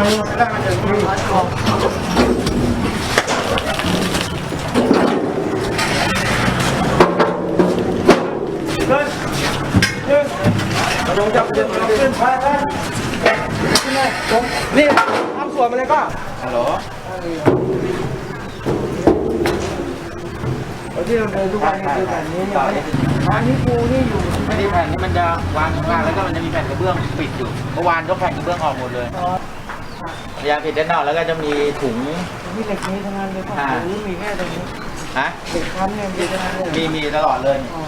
ไม่ได้มาถึงที่เดินเดินลงจับเดินขึ้นไปขึ้นเลยผมนี่ทำสวนมาเลยก็ฮัลโหลที่เราเดินทุกวันนี้คือแบบนี้เนี่ยร้านนี้ปูนี่อยู่ไม่ได้แผ่นนี้มันจะวางข้างล่างแล้วก็มันจะมีแผ่นกระเบื้องปิดอยู่เมื่อวานยกแผ่นกระเบื้องออกหมดเลย ยาผิดด้านนอกแล้วก็จะมีถุงที่เหล็กนี้ทั้งนั้นเลยป่ะหรือมีแค่ตรงนี้ฮะเหล็กคันเนี่ยมีทั้งนั้นเลยมีมีตลอดเลยอ๋อ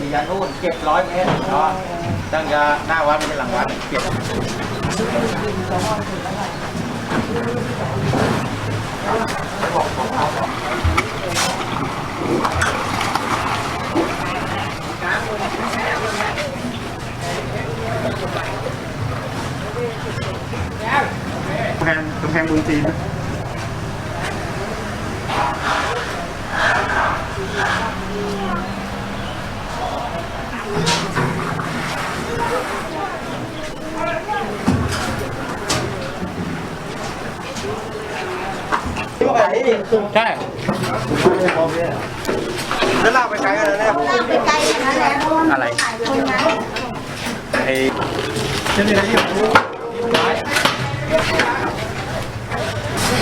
มียันนู่นเก็บร้อยเมตรเนาะตั้งจะหน้าวัดไม่ใช่หลังวัดเก็บกำแพงกำแพงเมืองจีนนะใช่แล้วลากไปไกลกันแล้วเนี่ยไปไกลอย่างนั้นแหละเพราะว่ามันอะไรตรงนั้นไอ้จะมีอะไรที่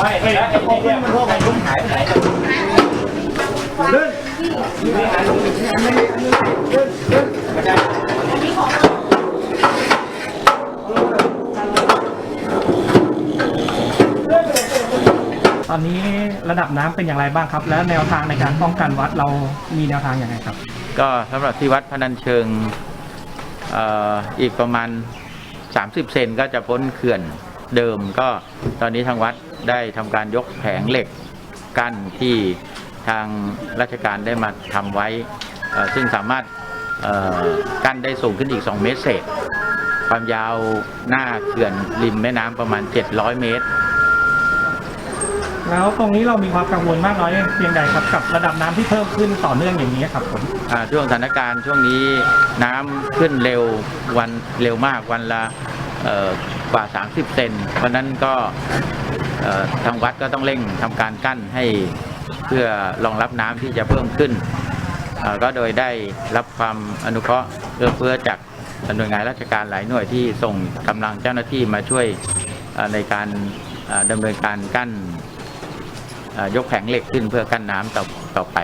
ไปยังไม่ได้ง่ายเลยขึ้นขึ้นขึ้นขึ้นขึ้นขึ้นนี่พอพอพอหาไม่เจอเลยนี่บอกรู้ว่าเจอให้เรียกรอไม่ไม่แล้วไอ้เนี่ยมันกไอ้ลุงหายไปไหนขึ้นไม่ได้ตอนนี้ระดับน้ำเป็นอย่างไรบ้างครับ และแนวทางในการป้องกันวัดเรามีแนวทางอย่างไรครับ ก็สำหรับที่วัดพนัญเชิงอ่ออีกประมาณ 30 เซนก็จะพ้นเขื่อนเดิมก็ตอนนี้ทางวัด ได้ทำการยกแผงเหล็กกั้นที่ทางราชการได้มาทำไว้เอ่อซึ่งสามารถเอ่อกั้นได้สูงขึ้นอีก 2 เมตรเศษ ความยาวหน้าเขื่อนริมแม่น้ำประมาณ 700 เมตร แล้วตรงนี้เรามีความกังวลมากน้อยเพียงใดครับกับระดับน้ำที่เพิ่มขึ้นต่อเนื่องอย่างนี้ครับผมอ่าช่วงสถานการณ์ช่วงนี้น้ำขึ้นเร็ววันเร็วมากวันละเอ่อ กว่า 30 เซน เพราะนั้นก็ทางวัดก็ต้องเร่งทำการกั้นให้เพื่อรองรับน้ำที่จะเพิ่มขึ้น ก็โดยได้รับความอนุเคราะห์เอื้อเฟื้อจากหน่วยงานราชการหลายหน่วยที่ส่งกำลังเจ้าหน้าที่มาช่วยในการดำเนินการกั้นยกแผงเหล็กขึ้นเพื่อกั้นน้ำต่อต่อไป